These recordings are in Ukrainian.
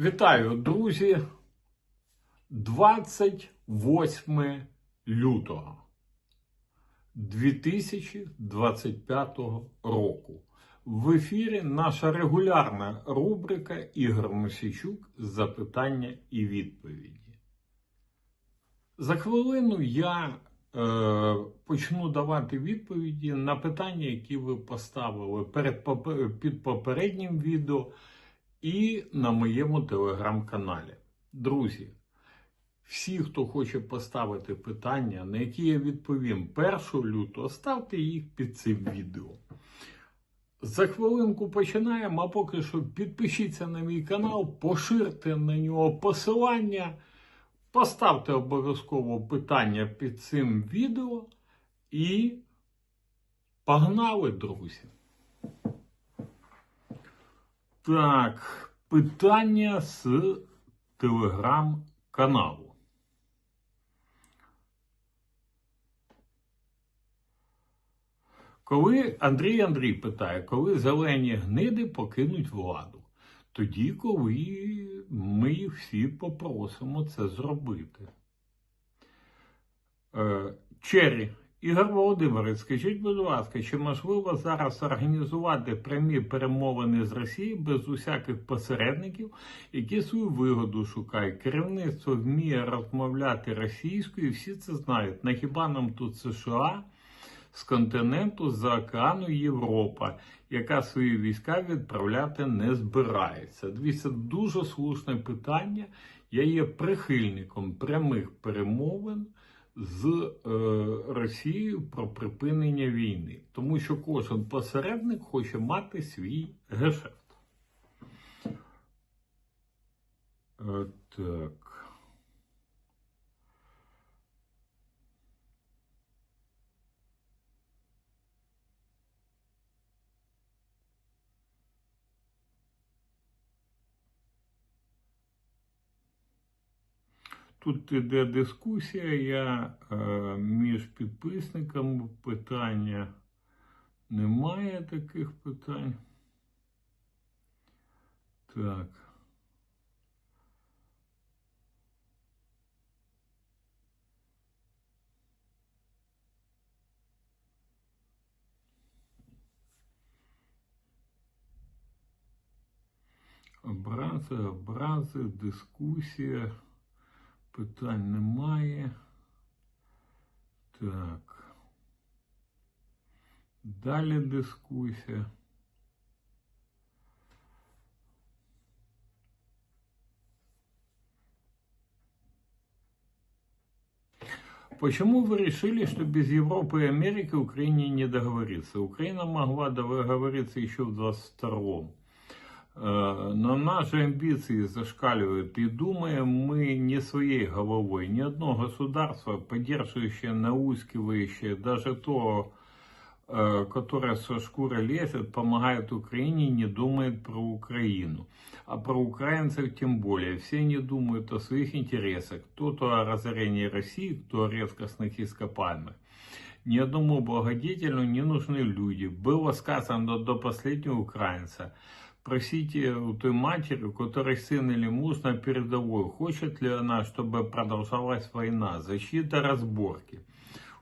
Вітаю, друзі! 28 лютого 2025 року. В ефірі наша регулярна рубрика Ігор Мосійчук Запитання і відповіді. За хвилину я е, почну давати відповіді на питання, які ви поставили перед, під попереднім відео і на моєму телеграм-каналі. Друзі, всі, хто хоче поставити питання, на які я відповім 1 лютого, ставте їх під цим відео. За хвилинку починаємо, а поки що підпишіться на мій канал, поширте на нього посилання, поставте обов'язково питання під цим відео і погнали, друзі! Так, питання з телеграм-каналу. Коли Андрій Андрій питає, коли зелені гниди покинуть владу? Тоді, коли ми всі попросимо це зробити. Е, Черрі, Ігор Володимирович, скажіть, будь ласка, чи можливо зараз організувати прямі перемовини з Росією без усяких посередників, які свою вигоду шукають? Керівництво вміє розмовляти російською, і всі це знають. На хіба нам тут США з континенту за океану Європа, яка свої війська відправляти не збирається? Дивіться, дуже слушне питання. Я є прихильником прямих перемовин з е, Росією про припинення війни, тому що кожен посередник хоче мати свій гешефт. Е, так. Тут іде дискусія, я е, між підписниками питання немає таких питань. Так. Образи, образи, дискусія. Питань немає. Так. Далі дискусія. Почему вы решили, что без Европы и Америки Украине не договориться? Украина могла договориться еще в 22-м. Э, Но наши амбиции зашкаливают, и думаем мы не своей головой. Ни одно государство, поддерживающее, наускивающее, даже то, э, которое со шкуры лезет, помогает Украине, не думает про Украину. А про украинцев тем более. Все не думают о своих интересах. Кто-то о разорении России, кто о редкостных ископаемых. Ни одному благодетелю не нужны люди. Было сказано до последнего украинца. Просите у той матери, у которой сын или муж на передовой, хочет ли она, чтобы продолжалась война, защита разборки.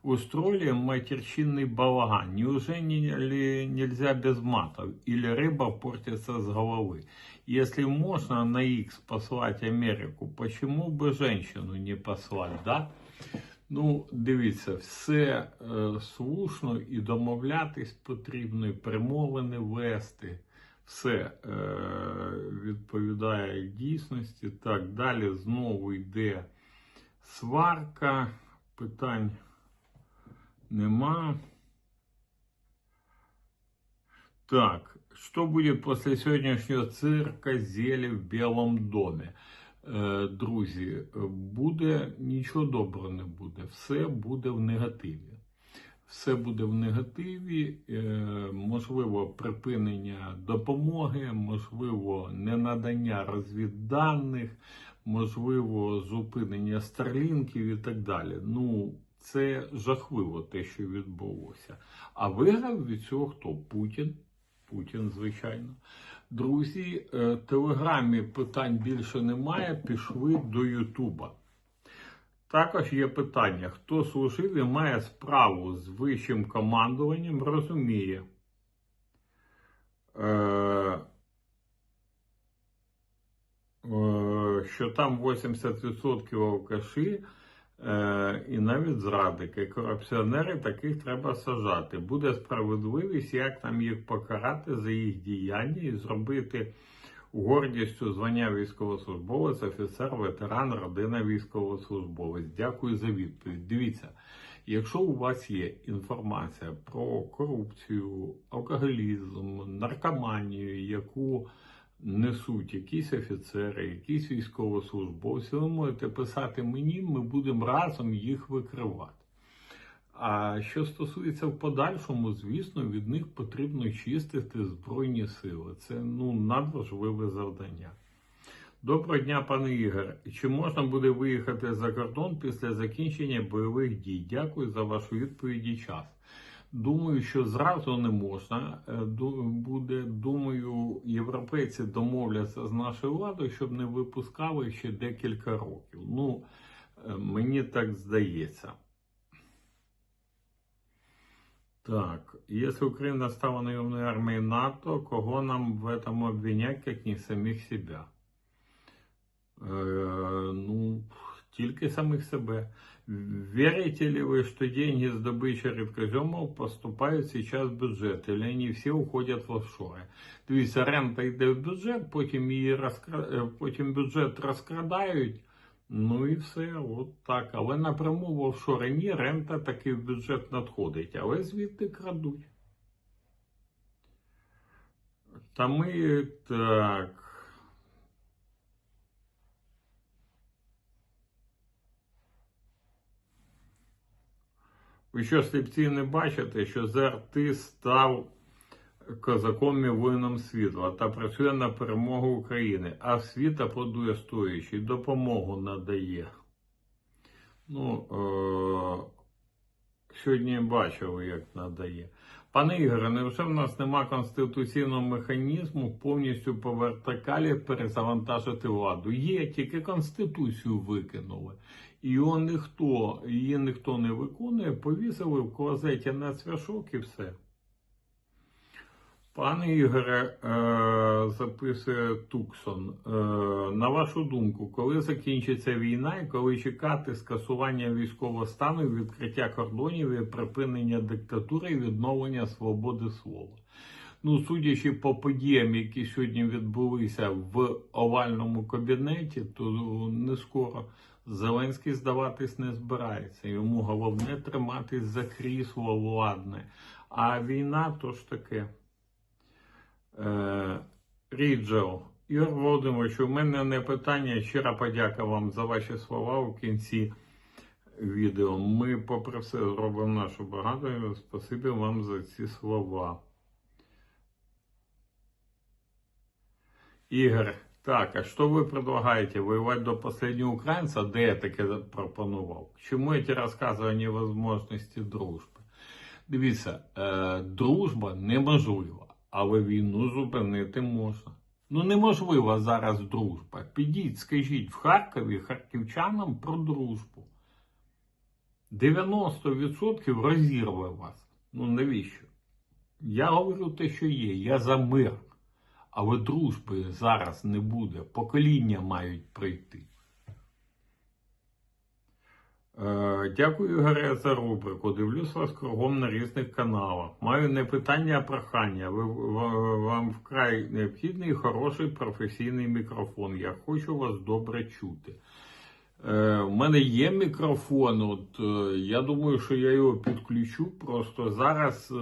Устроили матерщинный балаган. Неужели нельзя без матов? Или рыба портится с головы? Если можно на X послать Америку, почему бы женщину не послать, да? Ну, дивіться, все е, слушно і домовлятись потрібно, і перемовини вести. Все е, відповідає дійсності. Так, далі знову йде сварка, питань нема. Так, что будет после сьогоднішнього цирка зелі в Білому домі? Е, друзі, буде нічого доброго не буде. Все буде в негативі. Все буде в негативі, е, можливо, припинення допомоги, можливо, ненадання розвідданих, можливо, зупинення старлінків і так далі. Ну, це жахливо те, що відбулося. А виграв від цього хто? Путін. Путін, звичайно. Друзі, е, Телеграмі питань більше немає, пішли до Ютуба. Також є питання: хто служив і має справу з вищим командуванням, розуміє. Е, е, що там 80% алкаші е, і навіть зрадники, корупціонери, таких треба сажати. Буде справедливість, як нам їх покарати за їх діяння і зробити гордістю звання військовослужбовець, офіцер, ветеран, родина військовослужбовець. Дякую за відповідь. Дивіться, якщо у вас є інформація про корупцію, алкоголізм, наркоманію, яку несуть якісь офіцери, якісь військовослужбовці, ви можете писати мені, ми будемо разом їх викривати. А що стосується в подальшому, звісно, від них потрібно чистити Збройні сили. Це ну, надважливе завдання. Доброго дня, пане Ігор. Чи можна буде виїхати за кордон після закінчення бойових дій? Дякую за вашу відповідь і час. Думаю, що зразу не можна. Е, Буде, думаю, європейці домовляться з нашою владою, щоб не випускали ще декілька років. Ну, е, мені так здається. Так, если Украина стала наемной армией НАТО, кого нам в этом обвинять, как не самих себя? Е, ну, тільки самих себе. Верите ли вы, что деньги с добычи редкоземов поступають сейчас в бюджет, или они всі уходять в офшори? Дивіться, рента йде в бюджет, потім її розкра... е, потім бюджет розкрадають, ну і все, от так. Але напряму в офшори ні, рента таки в бюджет надходить, але звідти крадуть. Та ми так. Ви що, сліпці, не бачите, що ЗРТ став козаком і воїном світла та працює на перемогу України, а світ аплодує стоячи, допомогу надає. Ну, е- сьогодні бачили, як надає. Пане Ігоре, невже в нас нема конституційного механізму повністю по вертикалі перезавантажити владу? Є, тільки конституцію викинули. І його ніхто, її ніхто не виконує, повісили в клозеті на цвяшок і все. Пане Ігоре, е, записує Туксон. Е, на вашу думку, коли закінчиться війна і коли чекати скасування військового стану, відкриття кордонів і припинення диктатури і відновлення свободи слова? Ну, судячи по подіям, які сьогодні відбулися в овальному кабінеті, то не скоро Зеленський здаватись не збирається. Йому головне триматись за крісло владне. А війна то ж таке. Е, Ріджел. Ігор Володимирович, у мене не питання. Щира подяка вам за ваші слова у кінці відео. Ми, попри все, зробимо нашу багато. Спасибі вам за ці слова. Ігор, так, а что вы предлагаете? Воевать до последнего украинца? Де я таке пропонував? Чому ці розкази о невозможності дружби? Дивіться, е, дружба неможлива, але війну зупинити можна. Ну неможлива зараз дружба. Підіть, скажіть в Харкові харківчанам про дружбу. 90% розірве вас. Ну навіщо? Я говорю те, що є. Я за мир. Але дружби зараз не буде. Покоління мають прийти. Е, дякую, Ігоре, за рубрику. Дивлюсь вас кругом на різних каналах. Маю не питання, а прохання. Ви, вам вкрай необхідний хороший професійний мікрофон. Я хочу вас добре чути. Е, У мене є мікрофон. От е, я думаю, що я його підключу. Просто зараз е,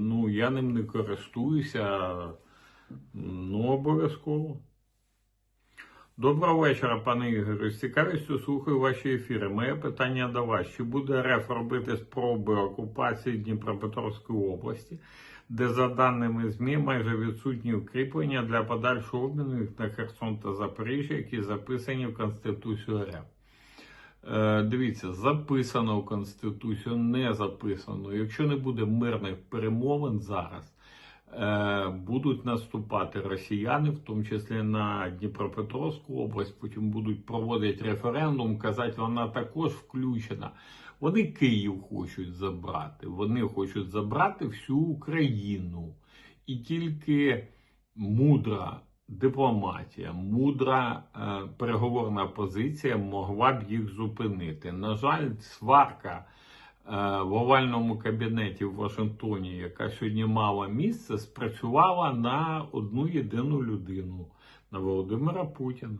ну, я ним не користуюся. Ну, обов'язково. Доброго вечора, пане Ігорю. З цікавістю слухаю ваші ефіри. Моє питання до вас: чи буде РФ робити спроби окупації Дніпропетровської області, де, за даними ЗМІ, майже відсутні укріплення для подальшого обміну їх на Херсон та Запоріжжя, які записані в Конституцію РФ? Е, дивіться, записано в Конституцію, не записано. Якщо не буде мирних перемовин зараз, будуть наступати росіяни, в тому числі на Дніпропетровську область. Потім будуть проводити референдум, казати, вона також включена. Вони Київ хочуть забрати. Вони хочуть забрати всю Україну. І тільки мудра дипломатія, мудра е, переговорна позиція могла б їх зупинити. На жаль, сварка е, в овальному кабінеті в Вашингтоні, яка сьогодні мала місце, спрацювала на одну єдину людину на Володимира Путіна.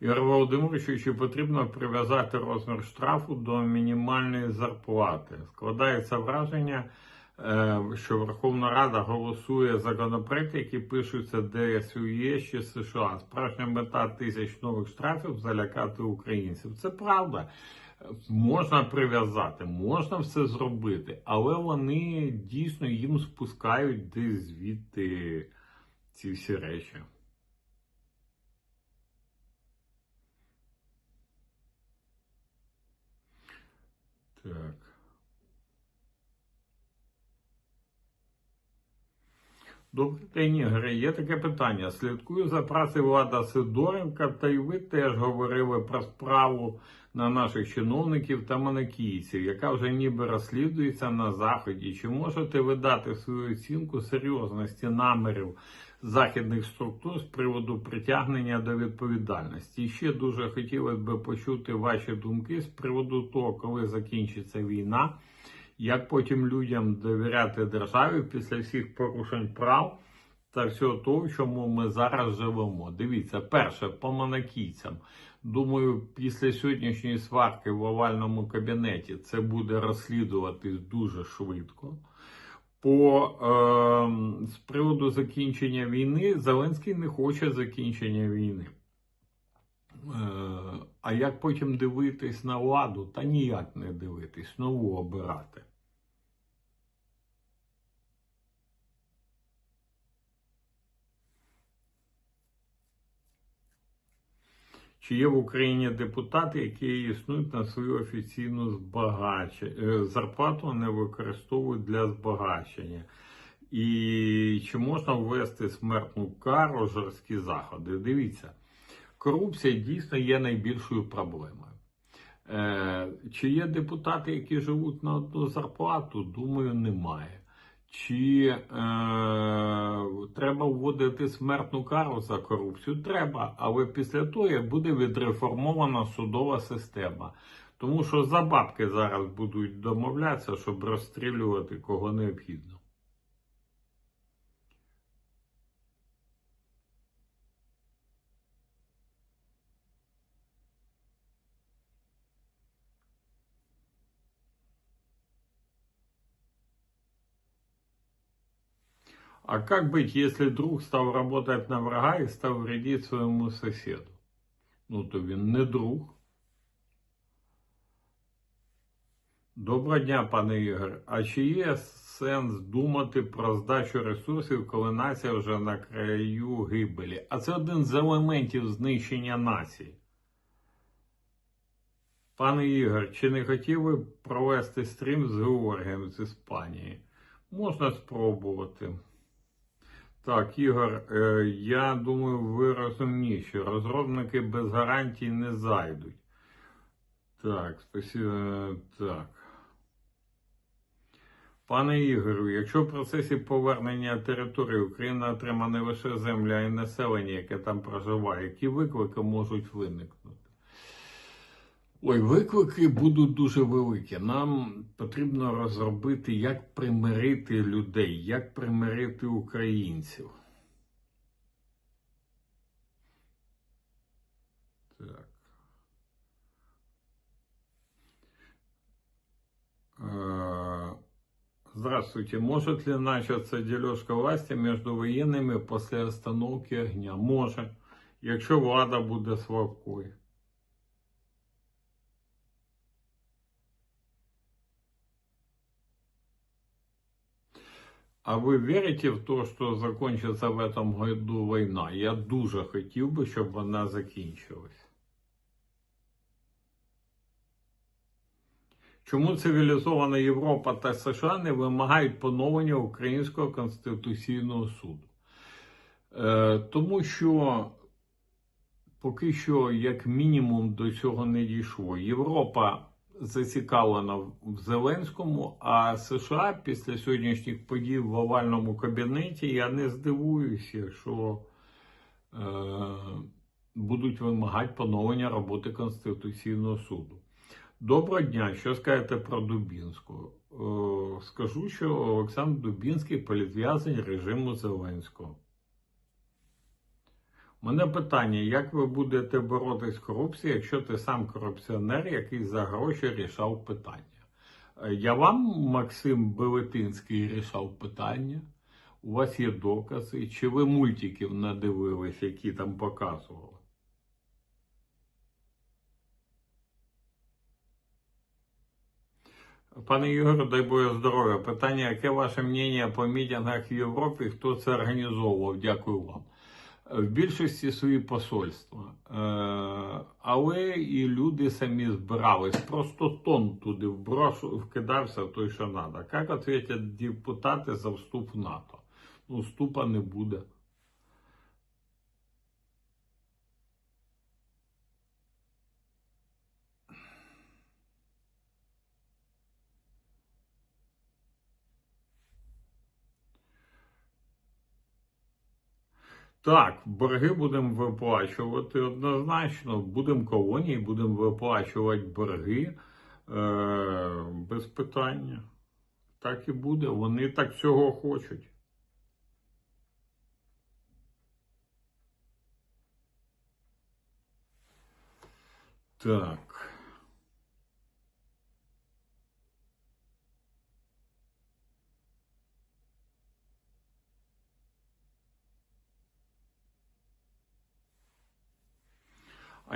Ігор Володимировичу, чи потрібно прив'язати розмір штрафу до мінімальної зарплати? Складається враження, е, що Верховна Рада голосує законопроекти, які пишуться десь у ЄС чи США. Справжня мета тисяч нових штрафів залякати українців. Це правда. Можна прив'язати, можна все зробити, але вони дійсно їм спускають десь звідти ці всі речі. Так. Добрий день, Ігоре. Є таке питання. Слідкую за працею Влада Сидоренка, та й ви теж говорили про справу на наших чиновників та монакійців, яка вже ніби розслідується на Заході. Чи можете ви дати свою оцінку серйозності намірів західних структур з приводу притягнення до відповідальності? І ще дуже хотілося б почути ваші думки з приводу того, коли закінчиться війна. Як потім людям довіряти державі після всіх порушень прав та всього того, в чому ми зараз живемо? Дивіться, перше, по монакійцям. Думаю, після сьогоднішньої сварки в овальному кабінеті це буде розслідуватись дуже швидко. По е, з приводу закінчення війни Зеленський не хоче закінчення війни. Е, а як потім дивитись на владу? Та ніяк не дивитись, нову обирати. Чи є в Україні депутати, які існують на свою офіційну збагачення, е, зарплату, не використовують для збагачення? І чи можна ввести смертну кару жорсткі заходи? Дивіться, корупція дійсно є найбільшою проблемою. Е, Чи є депутати, які живуть на одну зарплату? Думаю, немає. Чи е, треба вводити смертну кару за корупцію? Треба, але після того буде відреформована судова система. Тому що за бабки зараз будуть домовлятися, щоб розстрілювати кого необхідно. А как быть, если друг стал работать на врага и стал вредить своему соседу? Ну, то він не друг. Доброго дня, пане Ігор. А чи є сенс думати про здачу ресурсів, коли нація вже на краю гибелі? А це один з елементів знищення нації. Пане Ігор, чи не хотів ви провести стрім з Георгієм з Іспанії? Можна спробувати. Так, Ігор, е, я думаю, ви розумніші. Розробники без гарантій не зайдуть. Так, спасибо. Так. Пане Ігорю, якщо в процесі повернення території Україна отримає не лише землю, а й населення, яке там проживає, які виклики можуть виникнути? Ой, виклики будуть дуже великі. Нам потрібно розробити, як примирити людей, як примирити українців. Так. Э, Здравствуйте. Может ли начаться дележка власти между военными после остановки огня? Може, якщо влада буде слабкою. А ви вірите в те, що закінчиться в этом году війна? Я дуже хотів би, щоб вона закінчилась. Чому цивілізована Європа та США не вимагають поновлення Українського конституційного суду? Е, тому що поки що, як мінімум, до цього не дійшло. Європа зацікавлена в Зеленському, а США після сьогоднішніх подій в овальному кабінеті я не здивуюся, якщо е, будуть вимагати поновлення роботи Конституційного суду. Доброго дня, що скажете про Дубінського? Е, скажу, що Олександр Дубінський політв'язень режиму Зеленського. Мене питання: як ви будете боротись з корупцією, якщо ти сам корупціонер, який за гроші рішав питання? Е, Я вам, Максим Белетинський, рішав питання. У вас є докази, чи ви мультиків надивились, які там показували? Пане Ігорю, дай Боже здоров'я. Питання, яке ваше мнення по мітингах в Європі? Хто це організовував? Дякую вам. В більшості свої посольства. Е, але і люди самі збирались. Просто тон туди вброшу, вкидався той, що треба. Як відповідять депутати за вступ в НАТО? Ну, вступа не буде. Так, борги будемо виплачувати однозначно. Будемо колонії, будемо виплачувати борги е, без питання. Так і буде. Вони так цього хочуть. Так.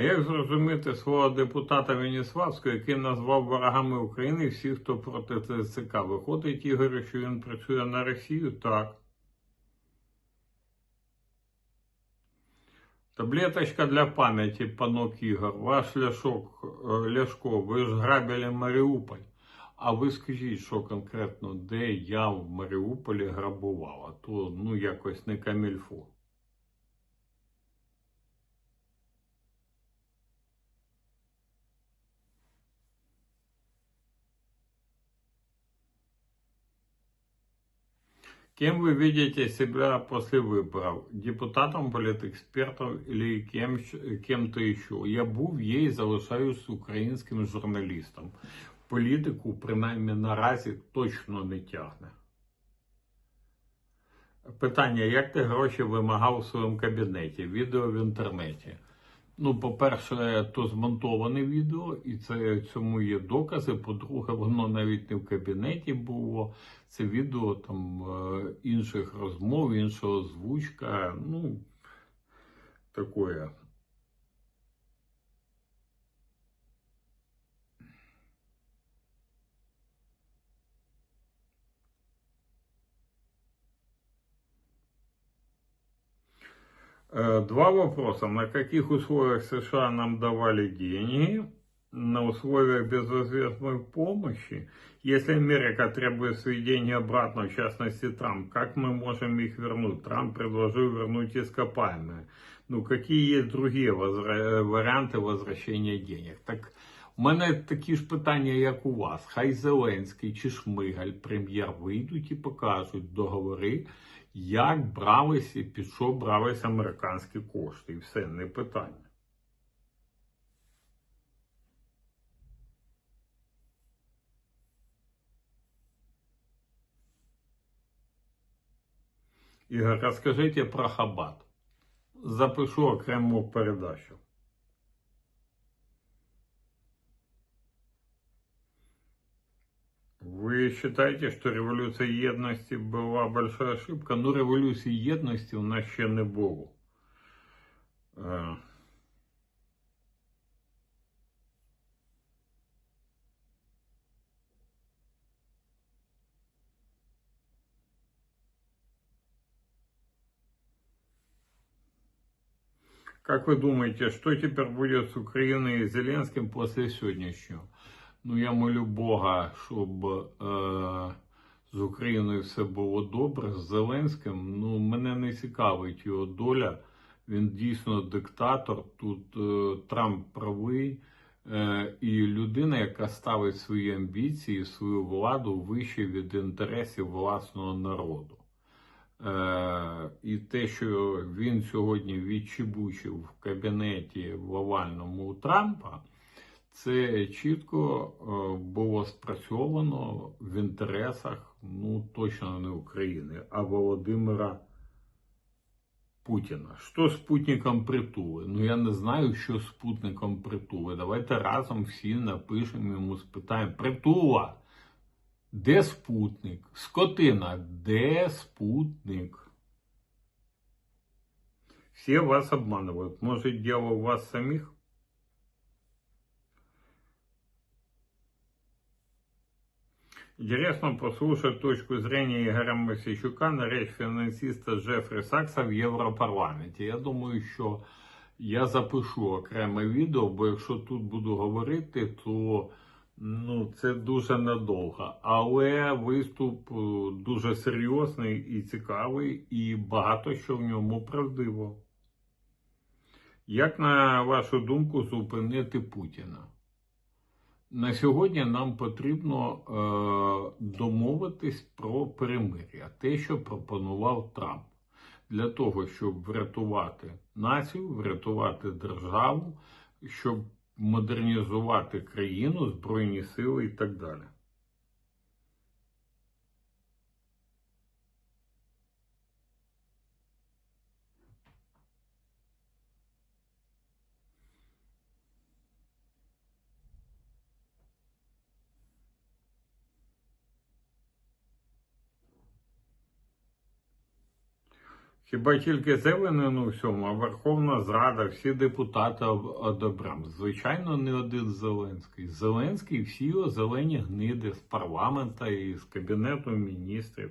А як зрозуміти свого депутата Веніславського, який назвав ворогами України всіх, хто проти ТЦК? Виходить, Ігор, що він працює на Росію? Так. Таблеточка для пам'яті, панок Ігор. Ваш Ляшок, е, Ляшко, ви ж грабили Маріуполь. А ви скажіть, що конкретно, де я в Маріуполі грабував, а то ну якось не камільфо. Кем вы видите себя после выборов? Депутатом, політ-експертом или кем, кем-то еще? Я був, є і залишаюсь українським журналістом. Політику, принаймні наразі, точно не тягне. Питання: як ти гроші вимагав у своєму кабінеті? Відео в інтернеті. Ну, по-перше, то змонтоване відео, і це цьому є докази. По-друге, воно навіть не в кабінеті було. Це відео там е, інших розмов, іншого озвучка. Ну, таке. Два вопроса. На каких условиях США нам давали деньги? На условиях безвозвестной помощи? Если Америка требует свои деньги обратно, в частности Трамп, как мы можем их вернуть? Трамп предложил вернуть ископаемые. Ну, какие есть другие возра... варианты возвращения денег? Так у мене такі ж питання, як у вас. Хай Зеленський чи Шмигаль, прем'єр, вийдуть і покажуть договори, як брались і під що брались американські кошти. І все, не питання. Ігор, розкажіть про Хабат. Запишу окрему передачу. Вы считаете, что революция єдності була большая ошибка? Ну, революції єдності у нас ще не було. Е, Как вы думаете, что теперь будет с Украиной и Зеленским после сегодняшнего? Ну, я молю Бога, щоб е, з Україною все було добре. З Зеленським, ну, мене не цікавить його доля. Він дійсно диктатор. Тут е, Трамп правий. Е, і людина, яка ставить свої амбіції, свою владу вище від інтересів власного народу. Е, і те, що він сьогодні відчебучив в кабінеті в овальному у Трампа, це чітко е, було спрацьовано в інтересах, ну точно не України, а Володимира Путіна. Що з спутником притули? Ну я не знаю, що з спутником притули. Давайте разом всі напишемо йому, спитаємо. Притула! Де спутник? Скотина, де спутник? Все вас обманывают. Может, дело у вас самих? Интересно послушать точку зрения Игоря Мосійчука на речь фінансиста Джефрі Сакса в Європарламенті. Я думаю, що я запишу окреме відео, бо якщо тут буду говорити, то ну, це дуже надовго. Але виступ е, дуже серйозний і цікавий, і багато що в ньому правдиво. Як на вашу думку зупинити Путіна? На сьогодні нам потрібно е, домовитись про перемир'я, те, що пропонував Трамп, для того, щоб врятувати націю, врятувати державу, щоб модернізувати країну, збройні сили і так далі. Хіба тільки зеленин у всьому, а Верховна Зрада, всі депутати об- одобрям. Звичайно, не один Зеленський. Зеленський всі озелені зелені гниди з парламента і з кабінету міністрів.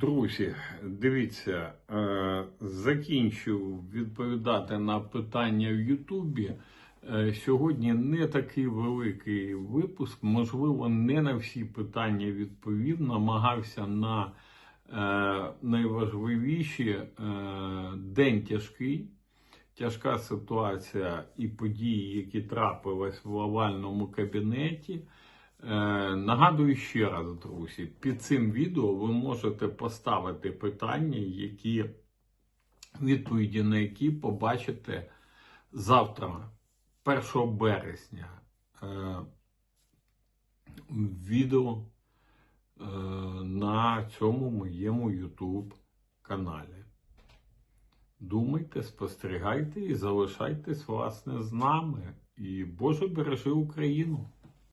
Друзі, дивіться, е, закінчу відповідати на питання в Ютубі. Е, Сьогодні не такий великий випуск, можливо, не на всі питання відповів. Намагався на е, найважливіші день тяжкий, тяжка ситуація і події, які трапились в овальному кабінеті. Е, Нагадую ще раз, друзі, під цим відео ви можете поставити питання, які відповіді на які побачите завтра, 1 березня, е, відео е, на цьому моєму YouTube каналі. Думайте, спостерігайте і залишайтесь, власне, з нами. І Боже бережи Україну!